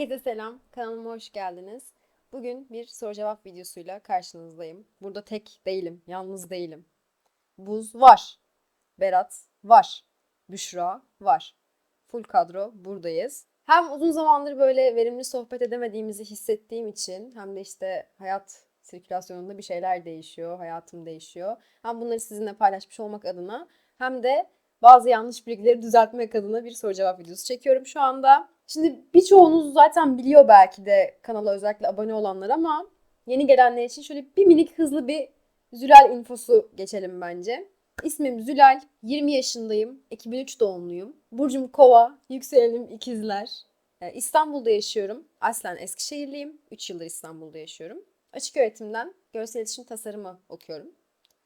Herkese selam. Kanalıma hoş geldiniz. Bugün bir soru cevap videosuyla karşınızdayım. Burada tek değilim, yalnız değilim. Buz var. Berat var. Büşra var. Full kadro buradayız. Hem uzun zamandır böyle verimli sohbet edemediğimizi hissettiğim için hem de işte hayat sirkülasyonunda bir şeyler değişiyor, hayatım değişiyor. Hem bunları sizinle paylaşmış olmak adına hem de bazı yanlış bilgileri düzeltmek adına bir soru cevap videosu çekiyorum şu anda. Şimdi birçoğunuz zaten biliyor belki de kanala özellikle abone olanlar ama yeni gelenler için şöyle bir minik hızlı bir Zülal infosu geçelim bence. İsmim Zülal, 20 yaşındayım, 2003 doğumluyum. Burcum Kova, yükselenim ikizler. Ee, İstanbul'da yaşıyorum. Aslen Eskişehirliyim. 3 yıldır İstanbul'da yaşıyorum. Açık öğretimden görsel iletişim tasarımı okuyorum.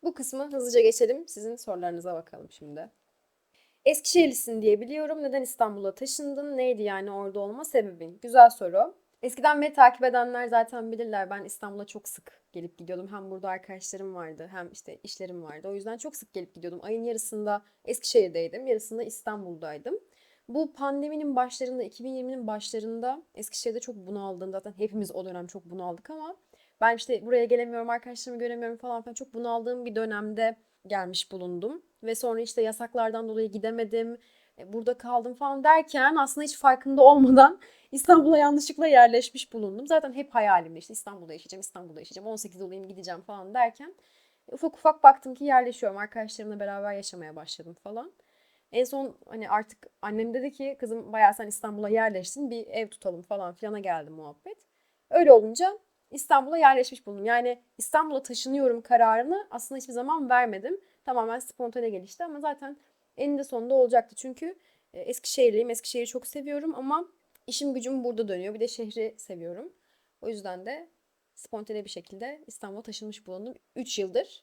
Bu kısmı hızlıca geçelim. Sizin sorularınıza bakalım şimdi. Eskişehirlisin diye biliyorum. Neden İstanbul'a taşındın? Neydi yani orada olma sebebin? Güzel soru. Eskiden beni takip edenler zaten bilirler. Ben İstanbul'a çok sık gelip gidiyordum. Hem burada arkadaşlarım vardı hem işte işlerim vardı. O yüzden çok sık gelip gidiyordum. Ayın yarısında Eskişehir'deydim. Yarısında İstanbul'daydım. Bu pandeminin başlarında, 2020'nin başlarında Eskişehir'de çok bunaldım. Zaten hepimiz o dönem çok bunaldık ama ben işte buraya gelemiyorum, arkadaşlarımı göremiyorum falan filan çok bunaldığım bir dönemde gelmiş bulundum. Ve sonra işte yasaklardan dolayı gidemedim, e, burada kaldım falan derken aslında hiç farkında olmadan İstanbul'a yanlışlıkla yerleşmiş bulundum. Zaten hep hayalimde işte İstanbul'da yaşayacağım, İstanbul'da yaşayacağım, 18 olayım gideceğim falan derken ufak ufak baktım ki yerleşiyorum. Arkadaşlarımla beraber yaşamaya başladım falan. En son hani artık annem dedi ki kızım bayağı sen İstanbul'a yerleştin bir ev tutalım falan filana geldi muhabbet. Öyle olunca İstanbul'a yerleşmiş bulundum. Yani İstanbul'a taşınıyorum kararını aslında hiçbir zaman vermedim. Tamamen spontane gelişti ama zaten eninde sonunda olacaktı. Çünkü e, Eskişehirliyim. Eskişehir'i çok seviyorum ama işim gücüm burada dönüyor. Bir de şehri seviyorum. O yüzden de spontane bir şekilde İstanbul'a taşınmış bulundum. 3 yıldır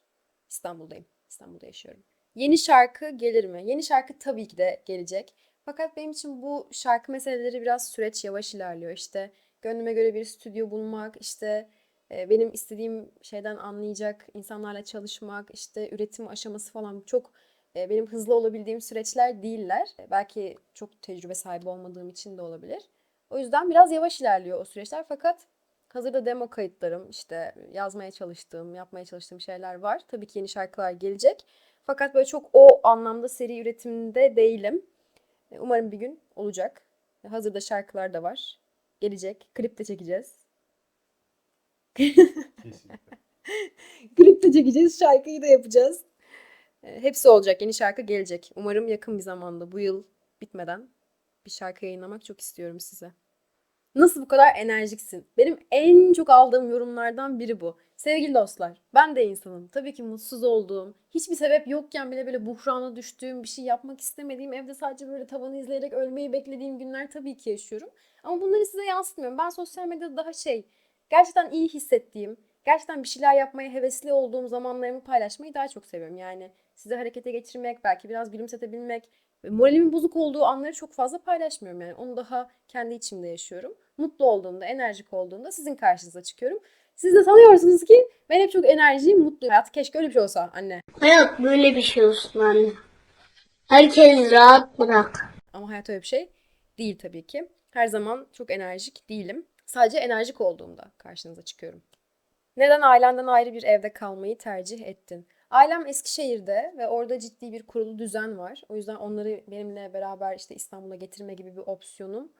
İstanbul'dayım. İstanbul'da yaşıyorum. Yeni şarkı gelir mi? Yeni şarkı tabii ki de gelecek. Fakat benim için bu şarkı meseleleri biraz süreç yavaş ilerliyor. İşte gönlüme göre bir stüdyo bulmak, işte e, benim istediğim şeyden anlayacak insanlarla çalışmak, işte üretim aşaması falan çok e, benim hızlı olabildiğim süreçler değiller. E, belki çok tecrübe sahibi olmadığım için de olabilir. O yüzden biraz yavaş ilerliyor o süreçler fakat hazırda demo kayıtlarım, işte yazmaya çalıştığım, yapmaya çalıştığım şeyler var. Tabii ki yeni şarkılar gelecek. Fakat böyle çok o anlamda seri üretimde değilim. Umarım bir gün olacak. Hazırda şarkılar da var. Gelecek. Klip de çekeceğiz. Kesinlikle. Klip de çekeceğiz. Şarkıyı da yapacağız. E, Hepsi olacak. Yeni şarkı gelecek. Umarım yakın bir zamanda bu yıl bitmeden bir şarkı yayınlamak çok istiyorum size. Nasıl bu kadar enerjiksin? Benim en çok aldığım yorumlardan biri bu. Sevgili dostlar, ben de insanım. Tabii ki mutsuz olduğum, hiçbir sebep yokken bile böyle buhrana düştüğüm, bir şey yapmak istemediğim, evde sadece böyle tavanı izleyerek ölmeyi beklediğim günler tabii ki yaşıyorum. Ama bunları size yansıtmıyorum. Ben sosyal medyada daha şey, gerçekten iyi hissettiğim, gerçekten bir şeyler yapmaya hevesli olduğum zamanlarımı paylaşmayı daha çok seviyorum. Yani size harekete geçirmek, belki biraz gülümsetebilmek, moralimin bozuk olduğu anları çok fazla paylaşmıyorum yani. Onu daha kendi içimde yaşıyorum. Mutlu olduğumda, enerjik olduğumda sizin karşınıza çıkıyorum. Siz de sanıyorsunuz ki ben hep çok enerjiyim, mutluyum. Hayat keşke öyle bir şey olsa anne. Hayat böyle bir şey olsun anne. Herkes rahat bırak. Ama hayat öyle bir şey değil tabii ki. Her zaman çok enerjik değilim. Sadece enerjik olduğumda karşınıza çıkıyorum. Neden ailenden ayrı bir evde kalmayı tercih ettin? Ailem Eskişehir'de ve orada ciddi bir kurulu düzen var. O yüzden onları benimle beraber işte İstanbul'a getirme gibi bir opsiyonum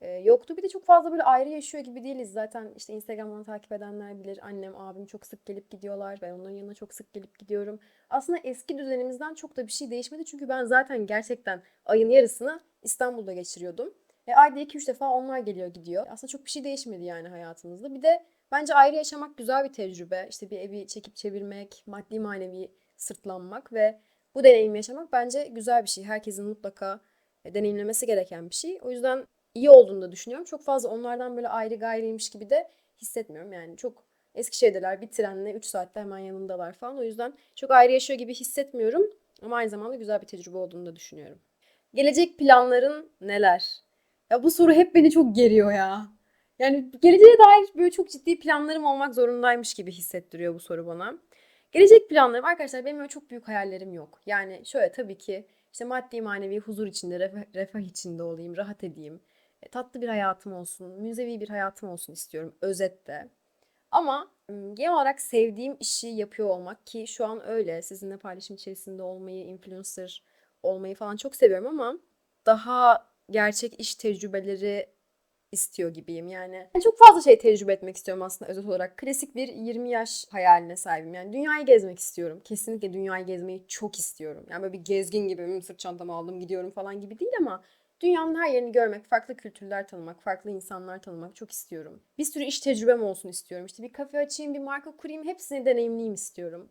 e, yoktu. Bir de çok fazla böyle ayrı yaşıyor gibi değiliz. Zaten işte Instagram'dan takip edenler bilir. Annem, abim çok sık gelip gidiyorlar. Ben onların yanına çok sık gelip gidiyorum. Aslında eski düzenimizden çok da bir şey değişmedi. Çünkü ben zaten gerçekten ayın yarısını İstanbul'da geçiriyordum. E, ayda 2-3 defa onlar geliyor gidiyor. Aslında çok bir şey değişmedi yani hayatımızda. Bir de bence ayrı yaşamak güzel bir tecrübe. İşte bir evi çekip çevirmek, maddi manevi sırtlanmak ve bu deneyimi yaşamak bence güzel bir şey. Herkesin mutlaka e, deneyimlemesi gereken bir şey. O yüzden iyi olduğunu da düşünüyorum. Çok fazla onlardan böyle ayrı gayrıymış gibi de hissetmiyorum. Yani çok Eskişehir'deler bir trenle 3 saatte hemen yanındalar falan. O yüzden çok ayrı yaşıyor gibi hissetmiyorum. Ama aynı zamanda güzel bir tecrübe olduğunu da düşünüyorum. Gelecek planların neler? Ya bu soru hep beni çok geriyor ya. Yani geleceğe dair böyle çok ciddi planlarım olmak zorundaymış gibi hissettiriyor bu soru bana. Gelecek planlarım arkadaşlar benim öyle çok büyük hayallerim yok. Yani şöyle tabii ki işte maddi manevi huzur içinde, refah, refah içinde olayım, rahat edeyim. e, tatlı bir hayatım olsun, müzevi bir hayatım olsun istiyorum özette. Ama genel olarak sevdiğim işi yapıyor olmak ki şu an öyle. Sizinle paylaşım içerisinde olmayı, influencer olmayı falan çok seviyorum ama daha gerçek iş tecrübeleri istiyor gibiyim yani. Ben çok fazla şey tecrübe etmek istiyorum aslında özet olarak. Klasik bir 20 yaş hayaline sahibim. Yani dünyayı gezmek istiyorum. Kesinlikle dünyayı gezmeyi çok istiyorum. Yani böyle bir gezgin gibi "Hmm, sırt çantamı aldım gidiyorum falan gibi değil ama dünyanın her yerini görmek, farklı kültürler tanımak, farklı insanlar tanımak çok istiyorum. Bir sürü iş tecrübem olsun istiyorum. İşte bir kafe açayım, bir marka kurayım, hepsini deneyimleyeyim istiyorum.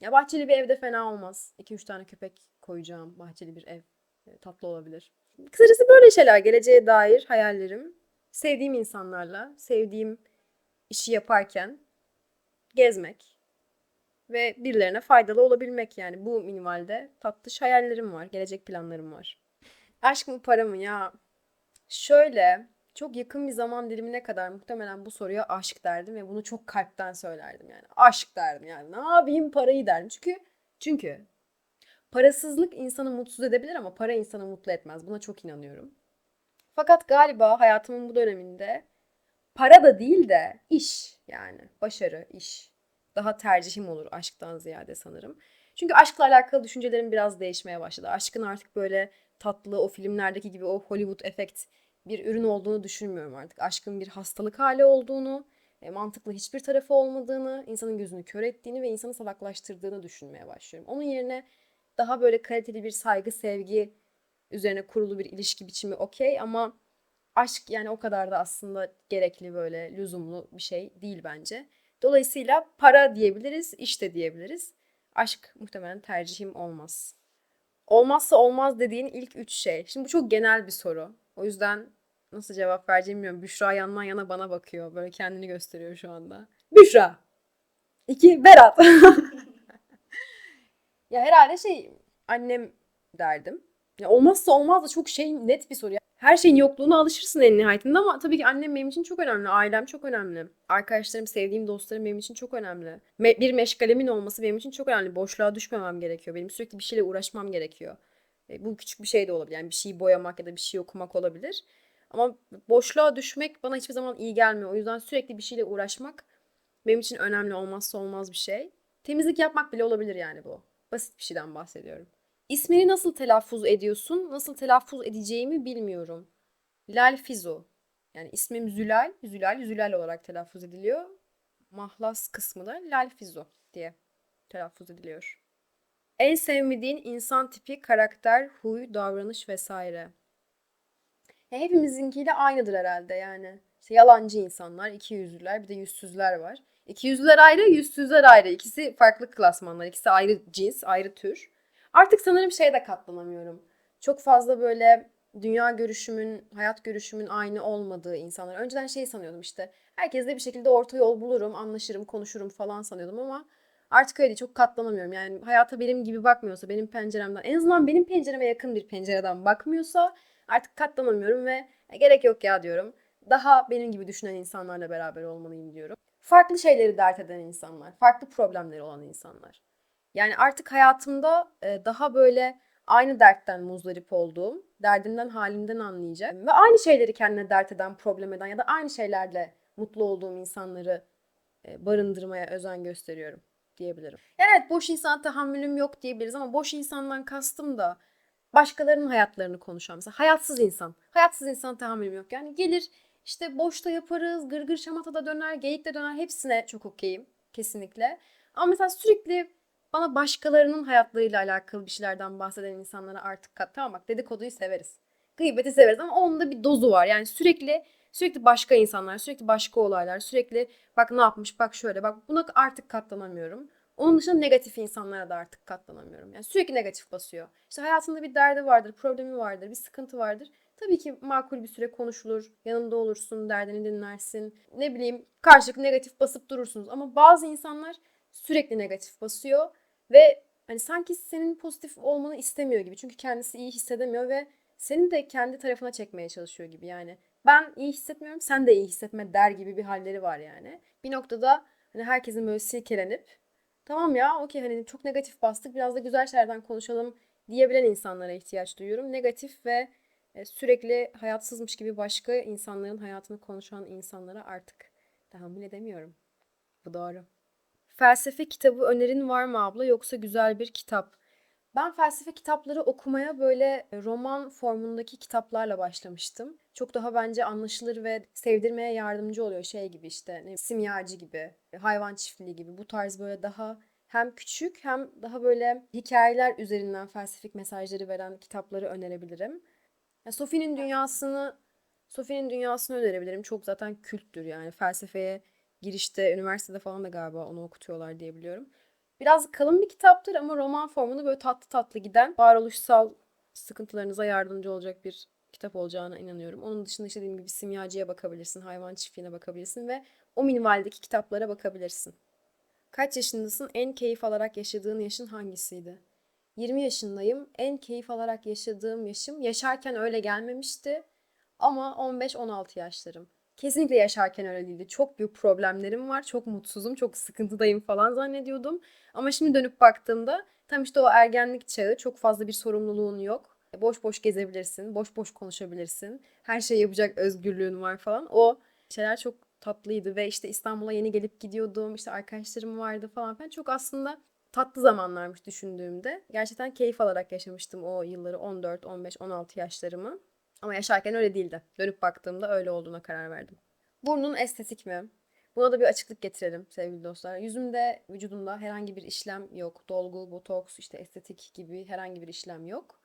Ya bahçeli bir evde fena olmaz. 2-3 tane köpek koyacağım. Bahçeli bir ev. E, Tatlı olabilir. Kısacası böyle şeyler. Geleceğe dair hayallerim. Sevdiğim insanlarla, sevdiğim işi yaparken gezmek ve birilerine faydalı olabilmek yani. Bu minimalde tatlış hayallerim var. Gelecek planlarım var. Aşk mı para mı ya? Şöyle çok yakın bir zaman dilimine kadar muhtemelen bu soruya aşk derdim ve bunu çok kalpten söylerdim yani. Aşk derdim yani. Ne yapayım parayı derdim. Çünkü çünkü parasızlık insanı mutsuz edebilir ama para insanı mutlu etmez. Buna çok inanıyorum. Fakat galiba hayatımın bu döneminde para da değil de iş yani başarı, iş daha tercihim olur aşktan ziyade sanırım. Çünkü aşkla alakalı düşüncelerim biraz değişmeye başladı. Aşkın artık böyle tatlı o filmlerdeki gibi o Hollywood efekt bir ürün olduğunu düşünmüyorum artık. Aşkın bir hastalık hali olduğunu, e, mantıklı hiçbir tarafı olmadığını, insanın gözünü kör ettiğini ve insanı salaklaştırdığını düşünmeye başlıyorum. Onun yerine daha böyle kaliteli bir saygı, sevgi üzerine kurulu bir ilişki biçimi okey ama aşk yani o kadar da aslında gerekli böyle lüzumlu bir şey değil bence. Dolayısıyla para diyebiliriz, iş de diyebiliriz. Aşk muhtemelen tercihim olmaz. Olmazsa olmaz dediğin ilk üç şey. Şimdi bu çok genel bir soru. O yüzden nasıl cevap vereceğimi bilmiyorum. Büşra yandan yana bana bakıyor. Böyle kendini gösteriyor şu anda. Büşra. İki, Berat. ya herhalde şey annem derdim. Ya olmazsa olmaz da çok şey net bir soru. Her şeyin yokluğuna alışırsın en nihayetinde ama tabii ki annem benim için çok önemli. Ailem çok önemli. Arkadaşlarım, sevdiğim dostlarım benim için çok önemli. Me- bir meşgalemin olması benim için çok önemli. Boşluğa düşmemem gerekiyor. Benim sürekli bir şeyle uğraşmam gerekiyor. E, bu küçük bir şey de olabilir. Yani bir şeyi boyamak ya da bir şey okumak olabilir. Ama boşluğa düşmek bana hiçbir zaman iyi gelmiyor. O yüzden sürekli bir şeyle uğraşmak benim için önemli olmazsa olmaz bir şey. Temizlik yapmak bile olabilir yani bu. Basit bir şeyden bahsediyorum. İsmini nasıl telaffuz ediyorsun? Nasıl telaffuz edeceğimi bilmiyorum. Lal Fizo. Yani ismim Zülal. Zülal, Zülal olarak telaffuz ediliyor. Mahlas kısmı da Lal Fizo diye telaffuz ediliyor. En sevmediğin insan tipi, karakter, huy, davranış vesaire. Ya hepimizinkiyle aynıdır herhalde yani. İşte yalancı insanlar, iki yüzlüler, bir de yüzsüzler var. İki yüzlüler ayrı, yüzsüzler ayrı. İkisi farklı klasmanlar, ikisi ayrı cins, ayrı tür. Artık sanırım şeye de katlanamıyorum. Çok fazla böyle dünya görüşümün, hayat görüşümün aynı olmadığı insanlar. Önceden şey sanıyordum işte. Herkesle bir şekilde orta yol bulurum, anlaşırım, konuşurum falan sanıyordum ama artık öyle. Çok katlanamıyorum. Yani hayata benim gibi bakmıyorsa, benim penceremden, en azından benim pencereme yakın bir pencereden bakmıyorsa artık katlanamıyorum ve "E, gerek yok ya diyorum. Daha benim gibi düşünen insanlarla beraber olmalıyım diyorum. Farklı şeyleri dert eden insanlar, farklı problemleri olan insanlar. Yani artık hayatımda e, daha böyle aynı dertten muzdarip olduğum, derdimden halimden anlayacak ve aynı şeyleri kendine dert eden, problem eden ya da aynı şeylerle mutlu olduğum insanları e, barındırmaya özen gösteriyorum diyebilirim. Yani evet boş insana tahammülüm yok diyebiliriz ama boş insandan kastım da başkalarının hayatlarını konuşan mesela hayatsız insan. Hayatsız insan tahammülüm yok. Yani gelir işte boşta yaparız, gırgır şamata da döner, geyik de döner hepsine çok okeyim kesinlikle. Ama mesela sürekli bana başkalarının hayatlarıyla alakalı bir şeylerden bahseden insanlara artık kat. Tamam bak dedikoduyu severiz. Gıybeti severiz ama onun da bir dozu var. Yani sürekli sürekli başka insanlar, sürekli başka olaylar, sürekli bak ne yapmış, bak şöyle, bak buna artık katlanamıyorum. Onun dışında negatif insanlara da artık katlanamıyorum. Yani sürekli negatif basıyor. İşte hayatında bir derdi vardır, problemi vardır, bir sıkıntı vardır. Tabii ki makul bir süre konuşulur. Yanında olursun, derdini dinlersin. Ne bileyim karşılıklı negatif basıp durursunuz. Ama bazı insanlar sürekli negatif basıyor ve hani sanki senin pozitif olmanı istemiyor gibi. Çünkü kendisi iyi hissedemiyor ve seni de kendi tarafına çekmeye çalışıyor gibi yani. Ben iyi hissetmiyorum, sen de iyi hissetme der gibi bir halleri var yani. Bir noktada hani herkesin böyle silkelenip tamam ya okey hani çok negatif bastık biraz da güzel şeylerden konuşalım diyebilen insanlara ihtiyaç duyuyorum. Negatif ve e, sürekli hayatsızmış gibi başka insanların hayatını konuşan insanlara artık tahammül edemiyorum. Bu doğru. Felsefe kitabı önerin var mı abla yoksa güzel bir kitap? Ben felsefe kitapları okumaya böyle roman formundaki kitaplarla başlamıştım. Çok daha bence anlaşılır ve sevdirmeye yardımcı oluyor şey gibi işte ne simyacı gibi, hayvan çiftliği gibi bu tarz böyle daha hem küçük hem daha böyle hikayeler üzerinden felsefik mesajları veren kitapları önerebilirim. Ya Sophie'nin dünyasını Sophie'nin dünyasını önerebilirim. Çok zaten külttür yani felsefeye girişte, üniversitede falan da galiba onu okutuyorlar diye biliyorum. Biraz kalın bir kitaptır ama roman formunu böyle tatlı tatlı giden, varoluşsal sıkıntılarınıza yardımcı olacak bir kitap olacağına inanıyorum. Onun dışında işte dediğim gibi simyacıya bakabilirsin, hayvan çiftliğine bakabilirsin ve o minvaldeki kitaplara bakabilirsin. Kaç yaşındasın? En keyif alarak yaşadığın yaşın hangisiydi? 20 yaşındayım. En keyif alarak yaşadığım yaşım yaşarken öyle gelmemişti. Ama 15-16 yaşlarım. Kesinlikle yaşarken öyle değildi. Çok büyük problemlerim var. Çok mutsuzum, çok sıkıntıdayım falan zannediyordum. Ama şimdi dönüp baktığımda tam işte o ergenlik çağı çok fazla bir sorumluluğun yok. Boş boş gezebilirsin, boş boş konuşabilirsin. Her şeyi yapacak özgürlüğün var falan. O şeyler çok tatlıydı ve işte İstanbul'a yeni gelip gidiyordum. İşte arkadaşlarım vardı falan filan. Çok aslında tatlı zamanlarmış düşündüğümde. Gerçekten keyif alarak yaşamıştım o yılları 14, 15, 16 yaşlarımı. Ama yaşarken öyle değildi. Dönüp baktığımda öyle olduğuna karar verdim. Burnun estetik mi? Buna da bir açıklık getirelim sevgili dostlar. Yüzümde, vücudumda herhangi bir işlem yok. Dolgu, botoks, işte estetik gibi herhangi bir işlem yok.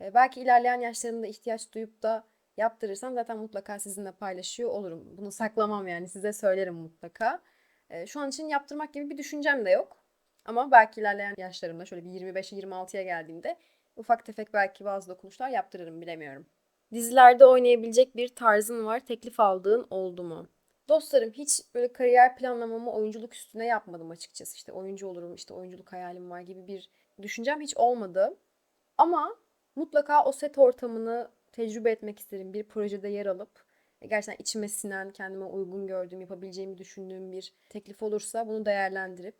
Ee, belki ilerleyen yaşlarımda ihtiyaç duyup da yaptırırsam zaten mutlaka sizinle paylaşıyor olurum. Bunu saklamam yani size söylerim mutlaka. Ee, şu an için yaptırmak gibi bir düşüncem de yok. Ama belki ilerleyen yaşlarımda şöyle bir 25-26'ya geldiğimde ufak tefek belki bazı dokunuşlar yaptırırım bilemiyorum. Dizilerde oynayabilecek bir tarzın var. Teklif aldığın oldu mu? Dostlarım hiç böyle kariyer planlamamı oyunculuk üstüne yapmadım açıkçası. İşte oyuncu olurum, işte oyunculuk hayalim var gibi bir düşüncem hiç olmadı. Ama mutlaka o set ortamını tecrübe etmek isterim. Bir projede yer alıp e, gerçekten içime sinen, kendime uygun gördüğüm, yapabileceğimi düşündüğüm bir teklif olursa bunu değerlendirip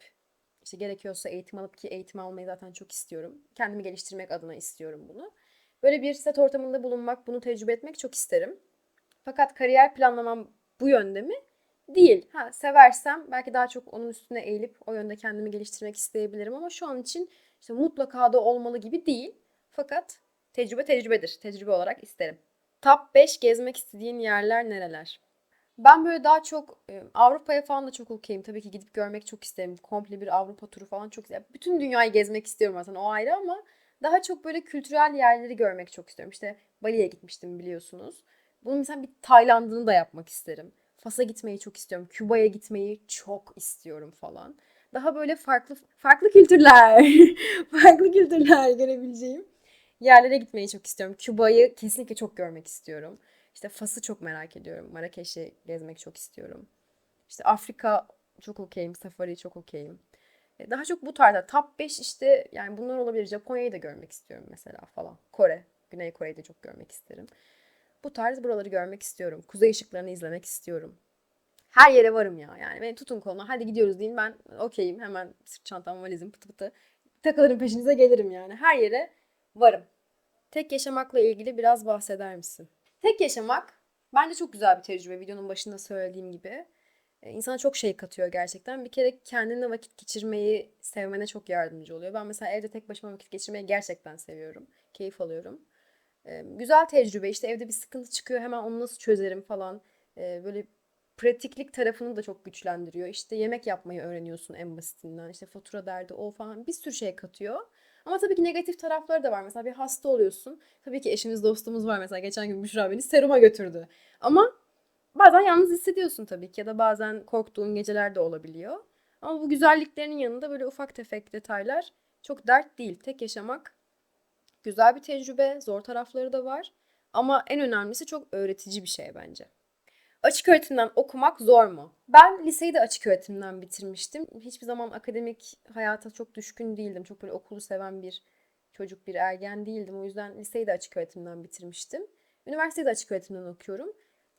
işte gerekiyorsa eğitim alıp ki eğitim almayı zaten çok istiyorum. Kendimi geliştirmek adına istiyorum bunu. Böyle bir set ortamında bulunmak, bunu tecrübe etmek çok isterim. Fakat kariyer planlamam bu yönde mi? Değil. Ha, seversem belki daha çok onun üstüne eğilip o yönde kendimi geliştirmek isteyebilirim ama şu an için işte mutlaka da olmalı gibi değil. Fakat tecrübe tecrübedir. Tecrübe olarak isterim. Top 5 gezmek istediğin yerler nereler? Ben böyle daha çok e, Avrupa'ya falan da çok okeyim. Tabii ki gidip görmek çok isterim. Komple bir Avrupa turu falan çok isterim. Bütün dünyayı gezmek istiyorum zaten o ayrı ama daha çok böyle kültürel yerleri görmek çok istiyorum. İşte Bali'ye gitmiştim biliyorsunuz. Bunun mesela bir Tayland'ını da yapmak isterim. Fas'a gitmeyi çok istiyorum. Küba'ya gitmeyi çok istiyorum falan. Daha böyle farklı farklı kültürler, farklı kültürler görebileceğim yerlere gitmeyi çok istiyorum. Küba'yı kesinlikle çok görmek istiyorum. İşte Fas'ı çok merak ediyorum. Marrakeş'i gezmek çok istiyorum. İşte Afrika çok okeyim. Safari çok okeyim. E, Daha çok bu tarzda. Top 5 işte yani bunlar olabilir. Japonya'yı da görmek istiyorum mesela falan. Kore. Güney Kore'yi de çok görmek isterim. Bu tarz buraları görmek istiyorum. Kuzey ışıklarını izlemek istiyorum. Her yere varım ya. Yani beni tutun koluna. Hadi gidiyoruz deyin. Ben okeyim. Hemen sırt çantam, valizim, pıtı pıtı. Takılırım peşinize gelirim yani. Her yere varım. Tek yaşamakla ilgili biraz bahseder misin? Tek yaşamak bence çok güzel bir tecrübe. Videonun başında söylediğim gibi. E, insana çok şey katıyor gerçekten. Bir kere kendine vakit geçirmeyi sevmene çok yardımcı oluyor. Ben mesela evde tek başıma vakit geçirmeyi gerçekten seviyorum. Keyif alıyorum. E, güzel tecrübe. İşte evde bir sıkıntı çıkıyor hemen onu nasıl çözerim falan. E, böyle pratiklik tarafını da çok güçlendiriyor. İşte yemek yapmayı öğreniyorsun en basitinden. İşte fatura derdi o falan bir sürü şey katıyor. Ama tabii ki negatif tarafları da var. Mesela bir hasta oluyorsun. Tabii ki eşimiz dostumuz var. Mesela geçen gün Büşra beni seruma götürdü. Ama bazen yalnız hissediyorsun tabii ki ya da bazen korktuğun geceler de olabiliyor. Ama bu güzelliklerinin yanında böyle ufak tefek detaylar çok dert değil. Tek yaşamak güzel bir tecrübe, zor tarafları da var. Ama en önemlisi çok öğretici bir şey bence. Açık öğretimden okumak zor mu? Ben liseyi de açık öğretimden bitirmiştim. Hiçbir zaman akademik hayata çok düşkün değildim. Çok böyle okulu seven bir çocuk, bir ergen değildim. O yüzden liseyi de açık öğretimden bitirmiştim. Üniversiteyi de açık öğretimden okuyorum.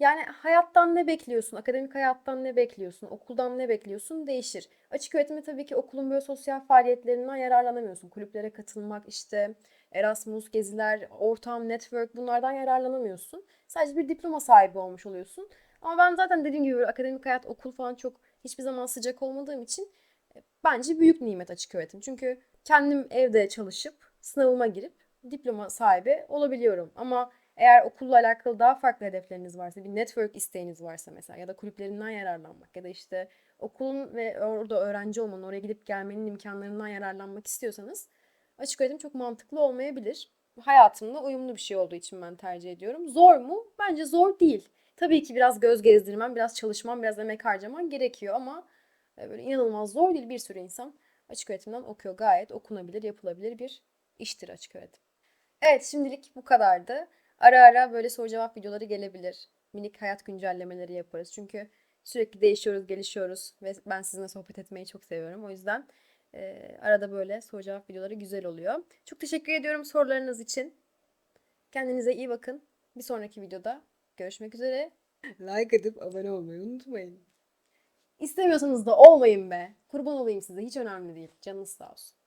Yani hayattan ne bekliyorsun? Akademik hayattan ne bekliyorsun? Okuldan ne bekliyorsun? Değişir. Açık öğretimde tabii ki okulun böyle sosyal faaliyetlerinden yararlanamıyorsun. Kulüplere katılmak, işte Erasmus, geziler, ortam, network bunlardan yararlanamıyorsun. Sadece bir diploma sahibi olmuş oluyorsun. Ama ben zaten dediğim gibi akademik hayat, okul falan çok hiçbir zaman sıcak olmadığım için e, bence büyük nimet açık öğretim. Çünkü kendim evde çalışıp sınavıma girip diploma sahibi olabiliyorum. Ama eğer okulla alakalı daha farklı hedefleriniz varsa, bir network isteğiniz varsa mesela ya da kulüplerinden yararlanmak ya da işte okulun ve orada öğrenci olmanın, oraya gidip gelmenin imkanlarından yararlanmak istiyorsanız açık öğretim çok mantıklı olmayabilir. Hayatımla uyumlu bir şey olduğu için ben tercih ediyorum. Zor mu? Bence zor değil. Tabii ki biraz göz gezdirmem, biraz çalışmam, biraz emek harcaman gerekiyor ama e, böyle inanılmaz zor değil bir sürü insan açık öğretimden okuyor. Gayet okunabilir, yapılabilir bir iştir açık öğretim. Evet şimdilik bu kadardı. Ara ara böyle soru cevap videoları gelebilir. Minik hayat güncellemeleri yaparız. Çünkü sürekli değişiyoruz, gelişiyoruz ve ben sizinle sohbet etmeyi çok seviyorum. O yüzden e, arada böyle soru cevap videoları güzel oluyor. Çok teşekkür ediyorum sorularınız için. Kendinize iyi bakın. Bir sonraki videoda görüşmek üzere. Like atıp abone olmayı unutmayın. İstemiyorsanız da olmayın be. Kurban olayım size. Hiç önemli değil. Canınız sağ olsun.